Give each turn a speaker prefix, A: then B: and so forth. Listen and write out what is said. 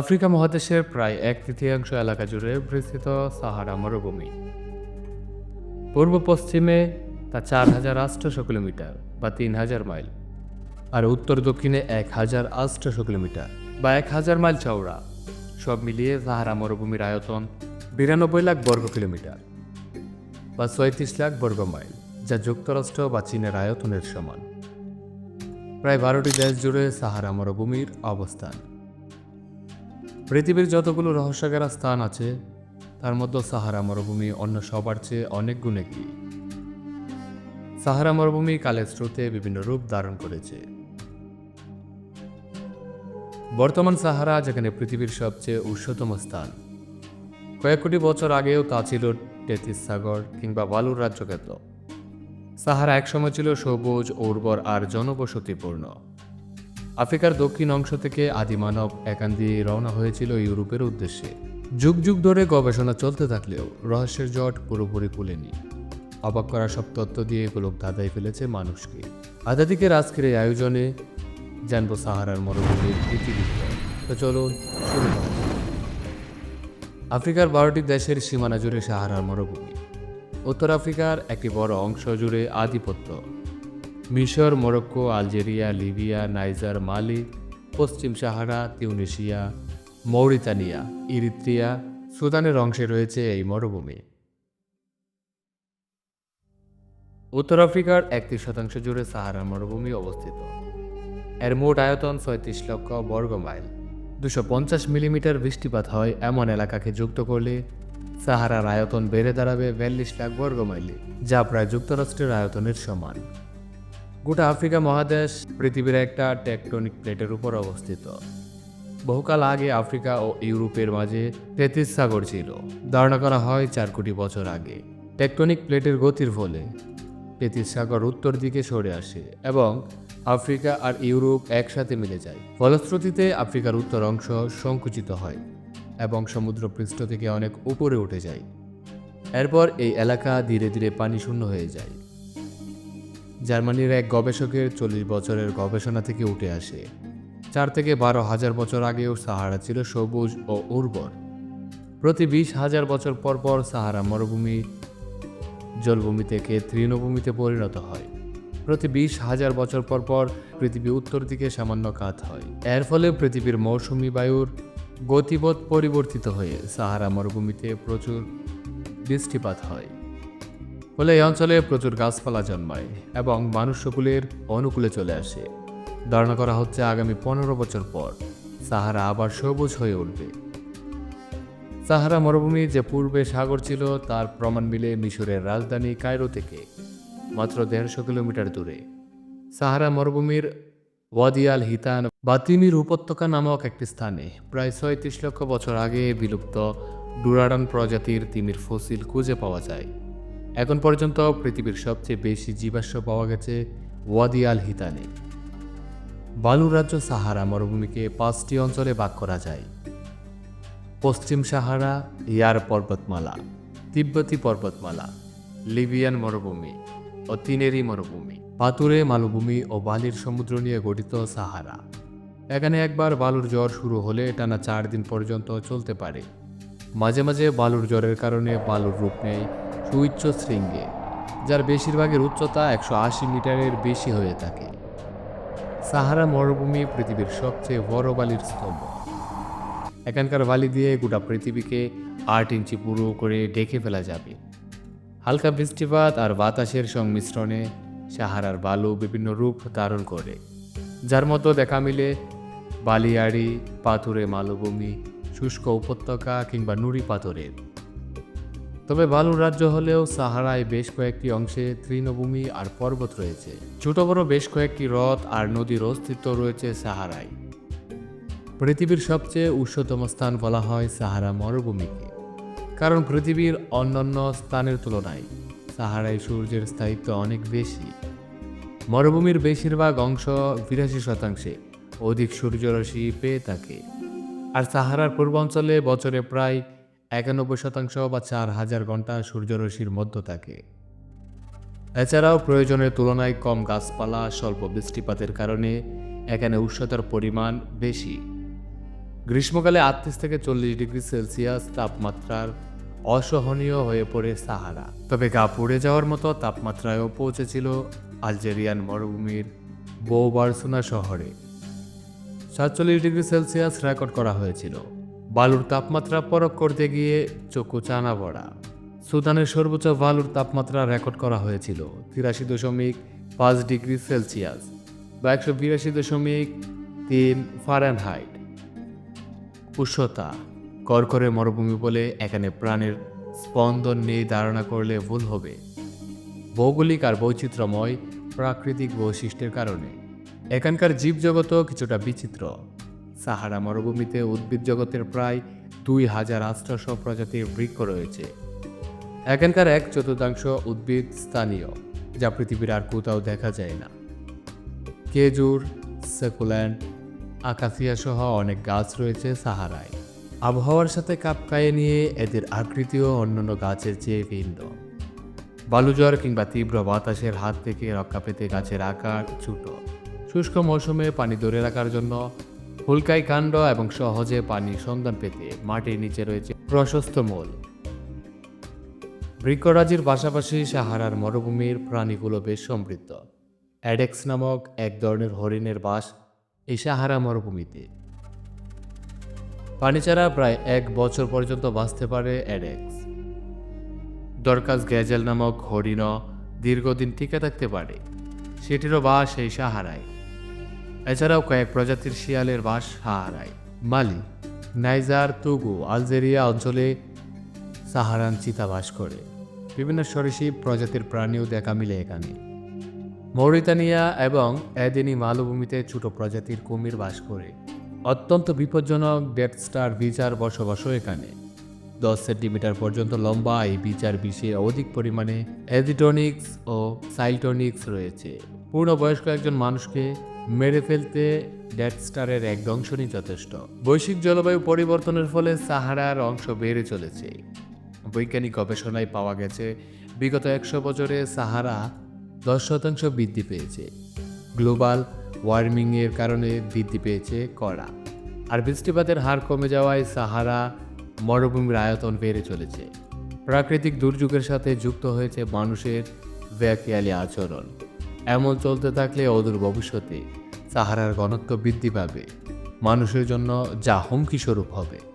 A: Africa মহাদেশের প্রায় এক তৃতীয়াংশ এলাকা জুড়ে বিস্তৃত সাহারা মরুভূমি। পূর্ব পশ্চিমে তা চার হাজার আটশোশো কিলোমিটার বা তিন হাজার মাইল আর উত্তর দক্ষিণে এক হাজার আটশোশো কিলোমিটার বা এক হাজার মাইল চওড়া। সব মিলিয়ে সাহারা মরুভূমির আয়তন বিরানব্বই লাখ বর্গ কিলোমিটার বা ছয়ত্রিশ লাখ বর্গ মাইল, যা যুক্তরাষ্ট্র বা চীনের আয়তনের সমান। প্রায় বারোটি দেশ জুড়ে সাহারা মরুভূমির অবস্থান। পৃথিবীর যতগুলো রহস্যকেরা স্থান আছে, তার মধ্যে সাহারা মরুভূমি অন্য সবার চেয়ে অনেক গুণে কি সাহারা মরুভূমি কালের স্রোতে বিভিন্ন রূপ ধারণ করেছে। বর্তমান সাহারা, যেখানে পৃথিবীর সবচেয়ে উচ্চতম স্থান। কয়েক কোটি বছর আগেও তা ছিল টেথিস সাগর কিংবা বালুর রাজ্যখ্যাত সাহারা একসময় ছিল সবুজ, উর্বর আর জনবসতিপূর্ণ। আফ্রিকার দক্ষিণ অংশ থেকে আদিমানব একান দিয়ে রওনা হয়েছিল ইউরোপের উদ্দেশ্যে। যুগ যুগ ধরে গবেষণা চলতে থাকলেও রহস্যের জট পুরোপুরি খুলেনি। অবাক করা সব তত্ত্ব দিয়ে গোলক ধাঁধাই ফেলেছে মানুষকে। আজাদিকের আজকের এই আয়োজনে জানব সাহারার মরুভূমির তো চলুন শুরু করা আফ্রিকার বারোটি দেশের সীমানা জুড়ে সাহারার মরুভূমি। উত্তর আফ্রিকার একটি বড় অংশ জুড়ে আধিপত্য। মিশর, Morocco, Algeria, Libya, Niger, Mali, পশ্চিম সাহারা, তিউনিশিয়া, মৌরিতানিয়া, ইরিত্রিয়া, সুদানের অংশে রয়েছে এই মরুভূমি। উত্তর আফ্রিকার একত্রিশ শতাংশ জুড়ে সাহারা মরুভূমি অবস্থিত। এর মোট আয়তন ছয়ত্রিশ লক্ষ বর্গ মাইল। দুশো পঞ্চাশ মিলিমিটার বৃষ্টিপাত হয় এমন এলাকাকে যুক্ত করলে সাহারার আয়তন বেড়ে দাঁড়াবে বিয়াল্লিশ লাখ বর্গ মাইলে, যা প্রায় যুক্তরাষ্ট্রের আয়তনের সমান। গোটা আফ্রিকা মহাদেশ পৃথিবীর একটা টেকটনিক প্লেটের উপর অবস্থিত। বহুকাল আগে আফ্রিকা ও ইউরোপের মাঝে তেতিস সাগর ছিল। ধারণা করা হয় চার কোটি বছর আগে। টেকটনিক প্লেটের গতির ফলে তেতিস সাগর উত্তর দিকে সরে আসে এবং আফ্রিকা আর ইউরোপ একসাথে মিলে যায়। ফলশ্রুতিতে আফ্রিকার উত্তর অংশ সংকুচিত হয় এবং সমুদ্রপৃষ্ঠ থেকে অনেক উপরে উঠে যায়। এরপর এই এলাকা ধীরে ধীরে পানি শূন্য হয়ে যায়। জার্মানির এক গবেষকের চল্লিশ বছরের গবেষণা থেকে উঠে আসে। চার থেকে বারো হাজার বছর আগেও সাহারা ছিল সবুজ ও উর্বর। প্রতি বিশ হাজার বছর পর পর সাহারা মরুভূমি জলভূমি থেকে তৃণভূমিতে পরিণত হয়। প্রতি বিশ হাজার বছর পর পর পৃথিবী উত্তর দিকে সামান্য কাত হয়। এর ফলে পৃথিবীর মৌসুমি বায়ুর গতিপথ পরিবর্তিত হয়ে সাহারা মরুভূমিতে প্রচুর বৃষ্টিপাত হয়। ফলে এই অঞ্চলে প্রচুর গাছপালা জন্মায় এবং মানুষ সকলের অনুকূলে চলে আসে। ধারণা করা হচ্ছে আগামী পনেরো বছর পর সাহারা আবার সবুজ হয়ে উঠবে। সাহারা মরুভূমি যে পূর্বে সাগর ছিল, তার প্রমাণ মিলে মিশরের রাজধানী কায়রো থেকে মাত্র দেড়শো কিলোমিটার দূরে। সাহারা মরুভূমির ওয়াদিয়াল হিতান বা তিমির উপত্যকা নামক একটি স্থানে প্রায় ছয়ত্রিশ লক্ষ বছর আগে বিলুপ্ত ডুরাডন প্রজাতির তিমির ফসিল খুঁজে পাওয়া যায়। এখন পর্যন্ত পৃথিবীর সবচেয়ে বেশি জীবাশ্ম পাওয়া গেছে ওয়াদিয়াল হিতানে বালু রাজ্য সাহারা মরুভূমিকে পাঁচটি অঞ্চলে ভাগ করা যায়। পশ্চিম সাহারা, ইয়ার পর্বতমালা, তিব্বতী পর্বতমালা, লিবিয়ান মরুভূমি ও তিনেরি মরুভূমি। পাতুরে মালভূমি ও বালির সমুদ্র নিয়ে গঠিত সাহারা। এখানে একবার বালুর জ্বর শুরু হলে টানা চার দিন পর্যন্ত চলতে পারে। মাঝে মাঝে বালুর জ্বরের কারণে বালুর রূপ নেয় সুউচ্চ শৃঙ্গে, যার বেশিরভাগের উচ্চতা একশো আশি মিটারের বেশি হয়ে থাকে। সাহারা মরুভূমি পৃথিবীর সবচেয়ে বড় বালির স্তম্ভ। এখানকার বালি দিয়ে গোটা পৃথিবীকে আট ইঞ্চি পুরো করে ঢেকে ফেলা যাবে। হালকা বৃষ্টিপাত আর বাতাসের সংমিশ্রণে সাহারার বালু বিভিন্ন রূপ ধারণ করে, যার মতো দেখা মিলে বালিয়াড়ি, পাথুরে মালভূমি, শুষ্ক উপত্যকা কিংবা নুড়ি পাথরের। তবে বালুর রাজ্য হলেও সাহারায় বেশ কয়েকটি অংশে তৃণভূমি আর পর্বত রয়েছে। ছোট বড় বেশ কয়েকটি হ্রদ আর নদীর অস্তিত্ব রয়েছে সাহারায়। পৃথিবীর সবচেয়ে উচ্চতম স্থান বলা হয় সাহারা মরুভূমিকে। কারণ পৃথিবীর অন্যান্য স্থানের তুলনায় সাহারায় সূর্যের স্থায়িত্ব অনেক বেশি। মরুভূমির বেশিরভাগ অংশ বিরাশি শতাংশে অধিক সূর্যরশ্মি পেয়ে থাকে। আর সাহারার পূর্বাঞ্চলে বছরে প্রায় একানব্বই শতাংশ বা চার হাজার ঘণ্টা সূর্যরশ্মির মধ্য থাকে। এছাড়াও প্রয়োজনের তুলনায় কম গাছপালা, স্বল্প বৃষ্টিপাতের কারণে এখানে উষ্ণতার পরিমাণ বেশি। গ্রীষ্মকালে আটত্রিশ থেকে চল্লিশ ডিগ্রি সেলসিয়াস তাপমাত্রার অসহনীয় হয়ে পড়ে সাহারা। তবে গা পুড়ে যাওয়ার মতো তাপমাত্রায়ও পৌঁছেছিল আলজেরিয়ান মরুভূমির বৌবারসুনা শহরে। সাতচল্লিশ ডিগ্রি সেলসিয়াস রেকর্ড করা হয়েছিল। বালুর তাপমাত্রা পরখ করতে গিয়ে চক্ষু চানা পড়া সুদানের সর্বোচ্চ বালুর তাপমাত্রা রেকর্ড করা হয়েছিল তিরাশি দশমিক পাঁচ ডিগ্রি সেলসিয়াস বা একশো বিরাশি দশমিক তিন ফারেনহাইট। উষ্ণতা করকরে মরুভূমি বলে এখানে প্রাণের স্পন্দন নেই ধারণা করলে ভুল হবে। ভৌগোলিক আর বৈচিত্র্যময় প্রাকৃতিক বৈশিষ্ট্যের কারণে। এখানকার জীবজগতও কিছুটা বিচিত্র। সাহারা মরুভূমিতে উদ্ভিদ জগতের প্রায় দুই হাজার আষ্টশো প্রজাতির বৃক্ষ রয়েছে। এখানকার এক চতুর্থাংশ উদ্ভিদ স্থানীয়, যা পৃথিবীর আর কোথাও দেখা যায় না। কেজুর সেকুল্যান্ড আকাশিয়া সহ অনেক গাছ রয়েছে সাহারায়। আবহাওয়ার সাথে কাপ খাইয়ে নিয়ে এদের আকৃতিও অন্যান্য গাছের চেয়ে ভিন্ন। বালুজ্বর কিংবা তীব্র বাতাসের হাত থেকে রক্ষা পেতে গাছের আকার ছোট। শুষ্ক মৌসুমে পানি ধরে রাখার জন্য হুলকাই কাণ্ড এবং সহজে পানির সন্ধান পেতে মাটির নিচে রয়েছে প্রশস্ত মূল। বৃক্ষরাজির পাশাপাশি সাহারার মরুভূমির প্রাণীগুলো বেশ সমৃদ্ধ। অ্যাডেক্স নামক এক ধরনের হরিণের বাস এই সাহারা মরুভূমিতে। পানি ছাড়া প্রায় এক বছর পর্যন্ত বাঁচতে পারে অ্যাডেক্স। দরকাস গ্যাজেল নামক হরিণও দীর্ঘদিন টিকে থাকতে পারে। সেটিরও বাস এই সাহারায়। এছাড়াও কয়েক প্রজাতির শিয়ালের বাস সাহারায় মালি, নাইজার, তুগু, আলজেরিয়া অঞ্চলে সাহারান চিতা বাস করে। বিভিন্ন সরীসৃপ প্রজাতির প্রাণীও দেখা মিলে এখানে। মৌরিতানিয়া এবং এদেনি মালভূমিতে ছোট প্রজাতির কুমির বাস করে। অত্যন্ত বিপজ্জনক ডেথ স্টার বিচার বসবাসও এখানে। দশ সেন্টিমিটার পর্যন্ত লম্বা এই বিচার বিষে অধিক পরিমাণে অ্যাজিটনিক্স ও সাইলটনিক্স রয়েছে। পূর্ণবয়স্ক একজন মানুষকে মেরে ফেলতে ডেথ স্টারের এক দংশনই যথেষ্ট। বৈশ্বিক জলবায়ু পরিবর্তনের ফলে সাহারার অংশ বেড়ে চলেছে। বৈজ্ঞানিক গবেষণায় পাওয়া গেছে, বিগত একশো বছরে সাহারা দশ শতাংশ বৃদ্ধি পেয়েছে। গ্লোবাল ওয়ার্মিংয়ের কারণে বৃদ্ধি পেয়েছে করা আর বৃষ্টিপাতের হার কমে যাওয়ায় সাহারা মরুভূমির আয়তন বেড়ে চলেছে। প্রাকৃতিক দুর্যোগের সাথে যুক্ত হয়েছে মানুষের ব্যাকিয়ালি আচরণ। এমন চলতে থাকলে অদূর ভবিষ্যতে সাহারার ঘনত্ব বৃদ্ধি পাবে। মানুষের জন্য যা হুমকি স্বরূপ হবে।